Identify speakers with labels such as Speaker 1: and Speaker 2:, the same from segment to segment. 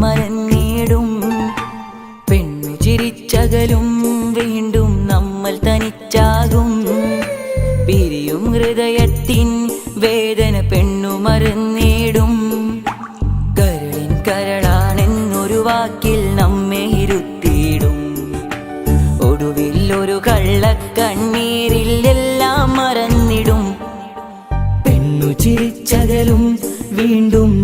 Speaker 1: മറന്നിടും പെണ്ണു ചിരിച്ചകലും വീണ്ടും നമ്മൾ തനിച്ചാകും. പിരിയും ഹൃദയത്തിൻ വേദന പെണ്ണു മറന്നിടും കരളിൻ കരളാണെന്നൊരു വാക്കിൽ നമ്മെ ഇരുത്തിയിടും. ഒടുവിൽ ഒരു കള്ളക്കണ്ണീരിൽ എല്ലാം മറന്നിടും. പെണ്ണു ചിരിച്ചകലും വീണ്ടും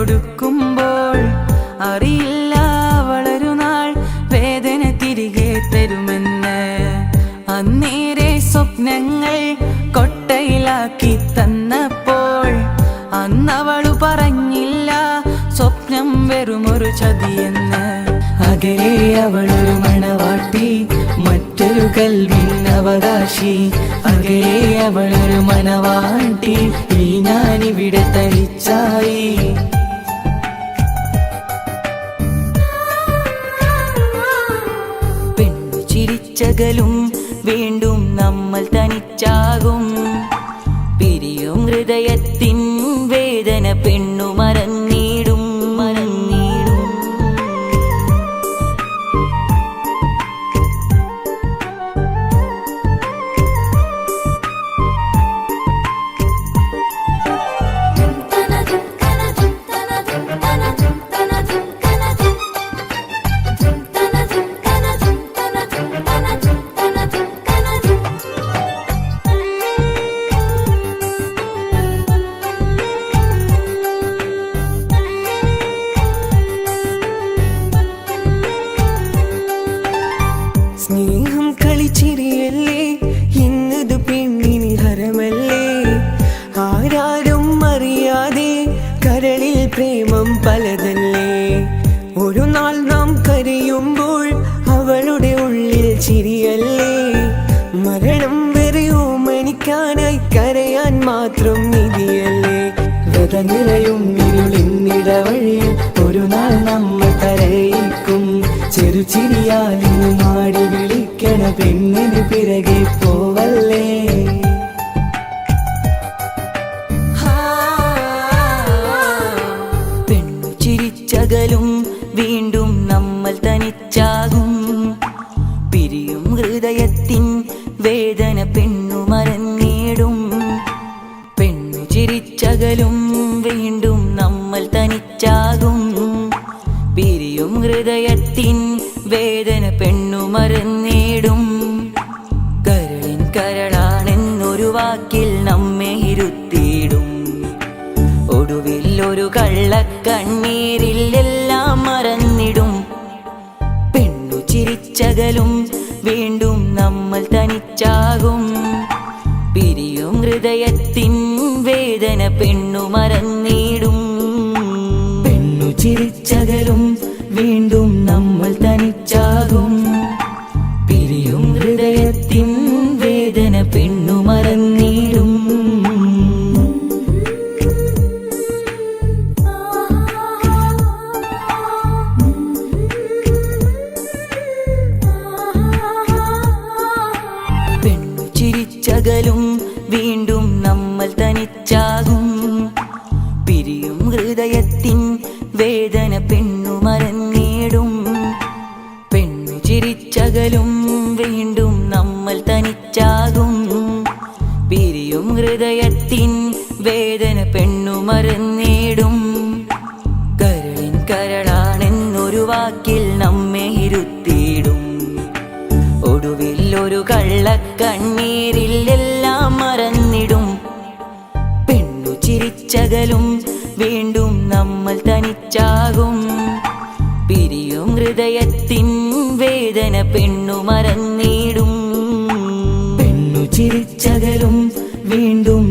Speaker 1: കൊടുക്കുമ്പോൾ അറിയില്ല വളരു നാൾ വേദന തിരികെ തരുമെന്ന്. അന്നേരെ സ്വപ്നങ്ങൾ കൊട്ടയിലാക്കി തന്നപ്പോൾ അന്നവളു പറഞ്ഞില്ല സ്വപ്നം വെറുമൊരു ചതിയെന്ന്. അകലെ അവളൊരു മണവാട്ടി മറ്റൊരു കൽവിൻ അവകാശി അകലെ അവളൊരു മണവാട്ടി ഈ ഞാനിവിടെ തനിച്ചായി. ചിരിച്ചകലും വീണ്ടും നമ്മൾ തനിച്ചാകും. പിരിയും ഹൃദയത്തിൻ വേദന പെണ്ണു മറന്നിടും
Speaker 2: ഒരു നാൾ നാം കരയുമ്പോൾ അവളുടെ ഉള്ളിൽ ചിരിയല്ലേ? മരണം വരെയോ മണിക്കാനായി കരയാൻ മാത്രം നിധിയല്ലേ? വ്രത നിറയും വഴി ഒരു നാൾ നമ്മൾ കരയിക്കും ചെറുചിരിയാലിന് മാടി വിളിക്കണ പെണ്ണിന്
Speaker 1: ചിരിച്ചകലും വീണ്ടും നമ്മൾ തനിച്ചാകും. പിരിയും ഹൃദയത്തിൻ വേദന പെണ്ണു മറന്നിടും. കരളിൻ കരളാണെന്നൊരു വാക്കിൽ നമ്മെ ഇരുത്തിയിടും. ഒടുവിൽ ഒരു കള്ളക്കണ്ണീരിൽ എല്ലാം മറന്നിടും. പെണ്ണു ചിരിച്ചകലും വീണ്ടും നമ്മൾ തനിച്ചാകും. ഹൃദയത്തിൻ വേദന പെണ്ണു മറന്നിടും. പെണ്ണു ചിരിച്ചകലും വീണ്ടും നമ്മൾ ഹൃദയത്തിൻ വേദന പെണ്ണു മറന്നിടും. കരളിൻ കരളാണെന്നൊരു വാക്കിൽ നമ്മെ ഇരുത്തിയിടും. ഒടുവിൽ ഒരു കള്ളക്കണ്ണീരിൽ എല്ലാം മറന്നിടും. പെണ്ണു ചിരിച്ചകലും വീണ്ടും നമ്മൾ തനിച്ചാകും. പിരിയും ഹൃദയത്തിൻ വേദന പെണ്ണു മറന്നിടും.
Speaker 3: പെണ്ണു ചിരിച്ചകലും വീണ്ടും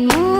Speaker 3: you